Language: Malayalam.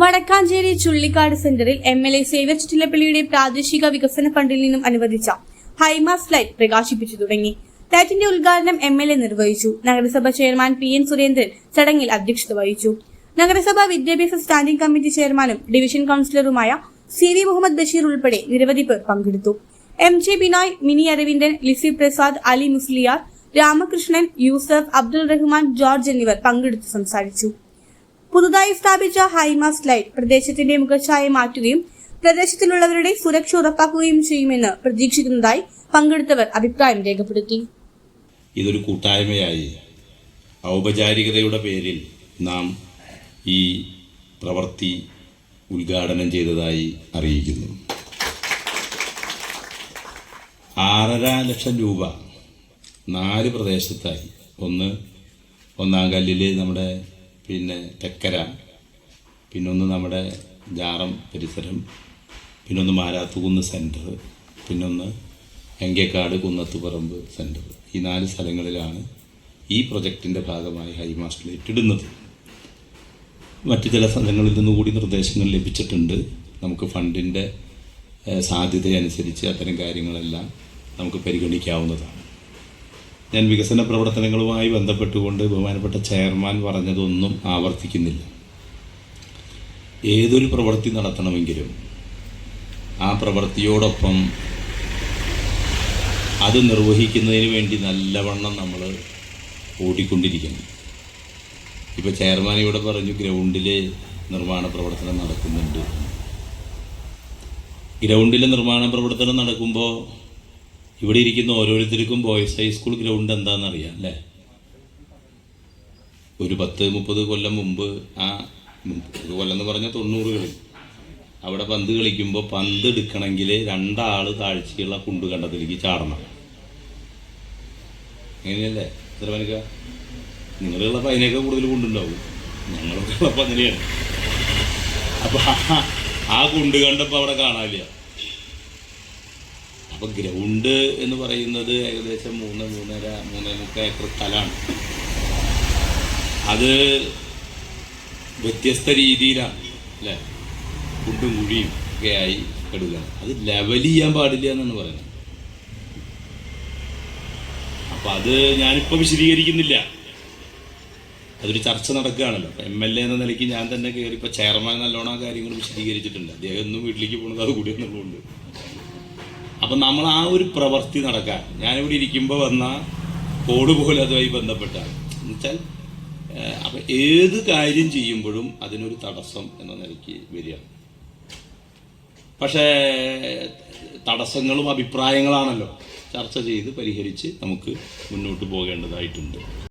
വടക്കാഞ്ചേരി ചുള്ളിക്കാട് സെന്ററിൽ എം എൽ എ സേവ്യർ ചിറ്റിലപ്പള്ളിയുടെ പ്രാദേശിക വികസന ഫണ്ടിൽ നിന്നും അനുവദിച്ച ഹൈമാസ് ലൈറ്റ് പ്രകാശിപ്പിച്ചു തുടങ്ങി. ലൈറ്റിന്റെ ഉദ്ഘാടനം എം എൽ എ നിർവഹിച്ചു. നഗരസഭ ചെയർമാൻ പി എൻ സുരേന്ദ്രൻ ചടങ്ങിൽ അധ്യക്ഷത വഹിച്ചു. നഗരസഭ വിദ്യാഭ്യാസ സ്റ്റാൻഡിംഗ് കമ്മിറ്റി ചെയർമാനും ഡിവിഷൻ കൌൺസിലറുമായ സി വി മുഹമ്മദ് ബഷീർ ഉൾപ്പെടെ നിരവധി പേർ പങ്കെടുത്തു. M J Binoy Mini Aravindan Lissy Prasad Ali Musliyar Ramakrishnan Yusuf Abdul Rahman George എന്നിവർ പങ്കെടുത്തു സംസാരിച്ചു. പുതുതായി സ്ഥാപിച്ച ഹൈമാസ് ലൈറ്റ് പ്രദേശത്തിന്റെ മുഖച്ഛായ മാറ്റുകയും പ്രദേശത്തിലുള്ളവരുടെ സുരക്ഷ ഉറപ്പാക്കുകയും ചെയ്യുമെന്ന് പ്രതീക്ഷിക്കുന്നതായി പങ്കെടുത്തവർ അഭിപ്രായം രേഖപ്പെടുത്തി. ഇതൊരു കൂട്ടായ്മയായി. ഔപചാരികതയുടെ പേരിൽ നാം ഈ പ്രവൃത്തി ഉദ്ഘാടനം ചെയ്തതായി അറിയിക്കുന്നു. ആറര ലക്ഷം രൂപ നാല് പ്രദേശത്തായി. ഒന്ന് ഒന്നാം കല്ലിൽ നമ്മുടെ പിന്നെ തെക്കര പിന്നൊന്ന് നമ്മുടെ ജാറം പരിസരം പിന്നൊന്ന് മാരാത്തുകുന്ന് സെന്റർ പിന്നൊന്ന് എങ്കേക്കാട് കുന്നത്തുപറമ്പ് സെന്റർ ഈ നാല് സ്ഥലങ്ങളിലാണ് ഈ പ്രൊജക്റ്റിന്റെ ഭാഗമായി ഹൈമാസ് ലൈറ്റ് ഇടുന്നത് മറ്റു ചില സ്ഥലങ്ങളിൽ നിന്ന് കൂടി നിർദ്ദേശങ്ങൾ ലഭിച്ചിട്ടുണ്ട്. നമുക്ക് ഫണ്ടിന്റെ സാധ്യതയനുസരിച്ച് അത്തരം കാര്യങ്ങളെല്ലാം നമുക്ക് പരിഗണിക്കാവുന്നതാണ്. ഞാൻ വികസന പ്രവർത്തനങ്ങളുമായി ബന്ധപ്പെട്ടുകൊണ്ട് ബഹുമാനപ്പെട്ട ചെയർമാൻ പറഞ്ഞതൊന്നും ആവർത്തിക്കുന്നില്ല. ഏതൊരു പ്രവൃത്തി നടത്തണമെങ്കിലും ആ പ്രവൃത്തിയോടൊപ്പം അത് നിർവഹിക്കുന്നതിന് വേണ്ടി നല്ലവണ്ണം നമ്മൾ ഓടിക്കൊണ്ടിരിക്കണം. ഇപ്പോൾ ചെയർമാൻ ഇവിടെ പറഞ്ഞു ഗ്രൗണ്ടിലെ നിർമ്മാണ പ്രവർത്തനം നടക്കുന്നുണ്ട്. ഗ്രൗണ്ടിലെ നിർമ്മാണ പ്രവർത്തനം നടക്കുമ്പോൾ ഇവിടെ ഇരിക്കുന്ന ഓരോരുത്തർക്കും ബോയ്സ് ഹൈസ്കൂൾ ഗ്രൗണ്ട് എന്താണെന്നറിയാം അല്ലേ? ഒരു പത്ത് മുപ്പത് കൊല്ലം മുമ്പ് ആ മുപ്പത് കൊല്ലം എന്ന് പറഞ്ഞാൽ തൊണ്ണൂറുകളിൽ അവിടെ പന്ത് കളിക്കുമ്പോൾ പന്ത് എടുക്കണമെങ്കിൽ രണ്ടാൾ താഴ്ചയുള്ള കുണ്ട് കണ്ടത്തിലേക്ക് ചാടണം. അങ്ങനെയല്ലേ? എത്ര മണിക്ക നിങ്ങളുള്ളപ്പോൾ അതിനേക്കാൾ കൂടുതൽ കുണ്ടുണ്ടാവും. ഞങ്ങളൊക്കെ ഉള്ളപ്പോൾ അങ്ങനെയാണ് അപ്പോൾ ആ കുണ്ട് കണ്ടപ്പോൾ അവിടെ കാണാനില്ല. അപ്പോൾ ഗ്രൗണ്ട് എന്ന് പറയുന്നത് ഏകദേശം മൂന്ന് മൂന്നര മൂന്നേ മുക്കാൽ ഏക്കർ സ്ഥലമാണ്. അത് വ്യത്യസ്ത രീതിയിലാണ് അല്ലേ? കുണ്ടും കുഴിയും ഒക്കെ ആയി കെടുകയാണ് അത് ലെവൽ ചെയ്യാൻ പാടില്ല എന്നാണ് പറയുന്നത്. അപ്പം അത് ഞാനിപ്പോൾ വിശദീകരിക്കുന്നില്ല. അതൊരു ചർച്ച നടക്കുകയാണല്ലോ. എം എൽ എ എന്ന നിലയ്ക്ക് ഞാൻ തന്നെ കയറി ഇപ്പോൾ ചെയർമാൻ നല്ലോണം കാര്യങ്ങൾ വിശദീകരിച്ചിട്ടുണ്ട്. അദ്ദേഹം ഒന്നും വീട്ടിലേക്ക് പോകുന്നത് അത് കൂടി എന്നുള്ളതുകൊണ്ട്. അപ്പം നമ്മൾ ആ ഒരു പ്രവൃത്തി നടക്കാൻ. ഞാനിവിടെ ഇരിക്കുമ്പോൾ വന്ന കോഡ് പോലെ അതുമായി ബന്ധപ്പെട്ടാണ്. എന്നുവെച്ചാൽ അപ്പം ഏത് കാര്യം ചെയ്യുമ്പോഴും അതിനൊരു തടസ്സം എന്ന നിലയ്ക്ക് വരിക പക്ഷേ തടസ്സങ്ങളും അഭിപ്രായങ്ങളാണല്ലോ ചർച്ച ചെയ്ത് പരിഹരിച്ച് നമുക്ക് മുന്നോട്ട് പോകേണ്ടതായിട്ടുണ്ട്.